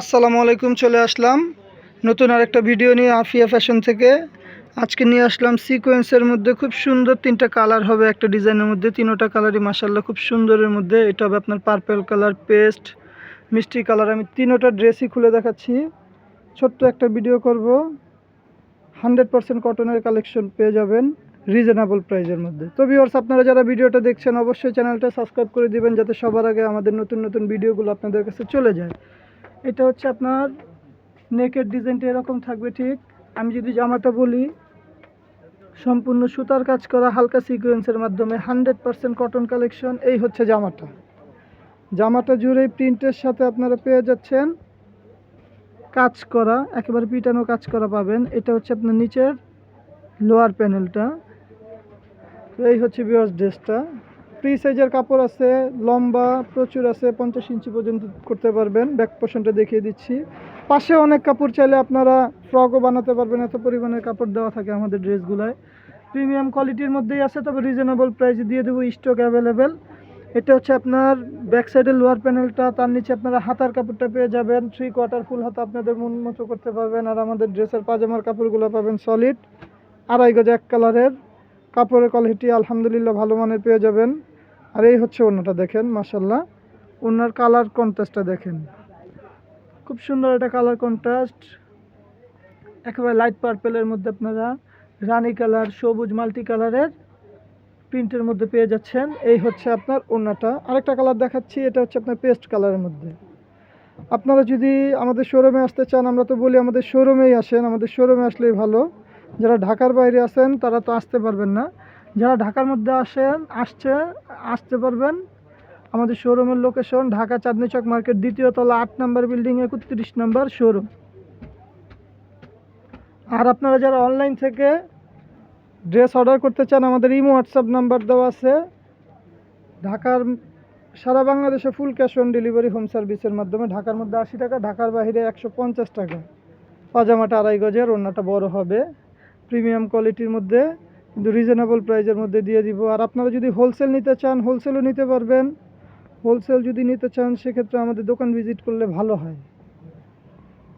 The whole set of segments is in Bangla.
আসসালামু আলাইকুম, চলে আসলাম নতুন আরেকটা ভিডিও নিয়ে আফিয়া ফ্যাশন থেকে। আজকে নিয়ে আসলাম সিকোয়েন্সের মধ্যে খুব সুন্দর তিনটা কালার হবে, একটা ডিজাইনের মধ্যে, তিনোটা কালারই মাসাল্লাহ খুব সুন্দরের মধ্যে। এটা হবে আপনার পার্পেল কালার পেস্ট মিষ্টি কালার আমি তিনোটা ড্রেসই খুলে দেখাচ্ছি। ছোট্ট একটা ভিডিও করব। হান্ড্রেড পার্সেন্ট কটনের কালেকশন পেয়ে যাবেন রিজনেবল প্রাইজের মধ্যে। তো ভিউয়ার্স আপনারা যারা ভিডিওটা দেখছেন, অবশ্যই চ্যানেলটা সাবস্ক্রাইব করে দিবেন, যাতে সবার আগে আমাদের নতুন নতুন ভিডিওগুলো আপনাদের কাছে চলে যায়। এটা হচ্ছে আপনার নেকের ডিজাইনটা এরকম থাকবে ঠিক। আমি যদি জামাটা বলি, সম্পূর্ণ সুতার কাজ করা, হালকা সিকোয়েন্সের মাধ্যমে হান্ড্রেড পার্সেন্ট কটন কালেকশন এই হচ্ছে জামাটা। জামাটা জুড়ে প্রিন্টের সাথে আপনারা পেয়ে যাচ্ছেন কাজ করা, একেবারে পিটানো কাজ করা পাবেন। এটা হচ্ছে আপনার নিচের লোয়ার প্যানেলটা এই হচ্ছে বিয়ার্স ড্রেসটা ফ্রি সাইজের কাপড় আছে, লম্বা, প্রচুর আছে, পঞ্চাশ ইঞ্চি পর্যন্ত করতে পারবেন। ব্যাক পোর্শনটা দেখিয়ে দিচ্ছি। পাশে অনেক কাপড় চাইলে আপনারা ফ্রকও বানাতে পারবেন, এত পরিমাণের কাপড় দেওয়া থাকে আমাদের ড্রেসগুলায়। প্রিমিয়াম কোয়ালিটির মধ্যেই আছে, তবে রিজনেবল প্রাইসে দিয়ে দেবো স্টক অ্যাভেলেবেল এটা হচ্ছে আপনার ব্যাক সাইডে লোয়ার প্যানেলটা তার নিচে আপনারা হাতার কাপড়টা পেয়ে যাবেন। থ্রি কোয়ার্টার ফুল হাতা আপনাদের মন মতো করতে পারবেন, আর আমাদের ড্রেসের পাজামার কাপড়গুলো পাবেন সলিড আড়াই গজ এক কালারের কাপড়ের কোয়ালিটি আলহামদুলিল্লাহ ভালো মানের পেয়ে যাবেন। আর এই হচ্ছে ওনাটা দেখেন মাসাল্লাহ ওনার কালার কন্ট্রাস্টটা দেখেন। খুব সুন্দর একটা কালার কন্ট্রাস্ট একেবারে লাইট পার্পেলের মধ্যে আপনারা রানী কালার সবুজ মাল্টি কালারের প্রিন্টের মধ্যে পেয়ে যাচ্ছেন। এই হচ্ছে আপনার ওনাটা আরেকটা কালার দেখাচ্ছি, এটা হচ্ছে আপনার পেস্ট কালারের মধ্যে। আপনারা যদি আমাদের শোরুমে আসতে চান, আমরা তো বলি আমাদের শোরুমেই আসেন, আমাদের শোরুমে আসলেই ভালো। যারা ঢাকার বাইরে আছেন, তারা তো আসতে পারবেন না। যারা ঢাকার মধ্যে আসেন, আসছে, আসতে পারবেন। আমাদের শোরুমের লোকেশন ঢাকা চাঁদনি চক মার্কেট, দ্বিতীয় তলা আট নম্বর বিল্ডিং একত্রিশ নম্বর শোরুম আর আপনারা যারা অনলাইন থেকে ড্রেস অর্ডার করতে চান, আমাদের ইমো হোয়াটসঅ্যাপ নাম্বার দেওয়া আছে। ঢাকার সারা বাংলাদেশে full cash on delivery home সার্ভিসের মাধ্যমে ঢাকার মধ্যে আশি টাকা, ঢাকার বাইরে একশো পঞ্চাশ টাকা। পাজামাটা আড়াই গজের, ওড়নাটা বড় হবে। প্রিমিয়াম কোয়ালিটির মধ্যে, কিন্তু রিজনেবল প্রাইজের মধ্যে দিয়ে দিব। আর আপনারা যদি হোলসেল নিতে চান হোলসেলও নিতে পারবেন। হোলসেল যদি নিতে চান, সেক্ষেত্রে আমাদের দোকান ভিজিট করলে ভালো হয়।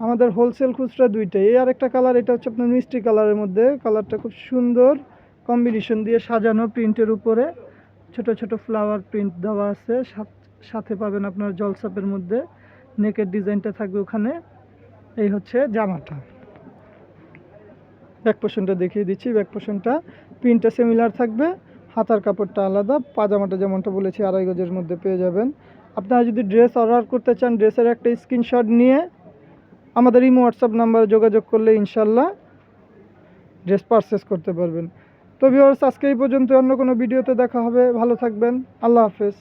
আমাদের হোলসেল খুচরা দুইটাই। এই আরেকটা কালার এটা হচ্ছে আপনার মিষ্টি কালারের মধ্যে। কালারটা খুব সুন্দর। কম্বিনেশন দিয়ে সাজানো প্রিন্টের উপরে। ছোট ছোট ফ্লাওয়ার প্রিন্ট দেওয়া আছে। সাথে পাবেন আপনার জলসাপের মধ্যে। নেকের ডিজাইনটা থাকবে ওখানে। এই হচ্ছে জামাটা। ব্যাক পোর্শনটা দেখিয়ে দিচ্ছি। ব্যাক পোর্শনটা প্রিন্টটা সিমিলার থাকবে। হাতার কাপড়টা আলাদা। পাজামাটা যেমনটা বলেছি, আড়াই গজের মধ্যে পেয়ে যাবেন। আপনারা যদি ড্রেস অর্ডার করতে চান ড্রেসের একটা স্ক্রিনশট নিয়ে আমাদের ইমো হোয়াটসঅ্যাপ নাম্বারে যোগাযোগ করলে ইনশাল্লাহ ড্রেস পারচেস করতে পারবেন। তো ভিউয়ার্স আজকে এই পর্যন্ত অন্য কোনো ভিডিওতে দেখা হবে। ভালো থাকবেন। আল্লাহ হাফেজ।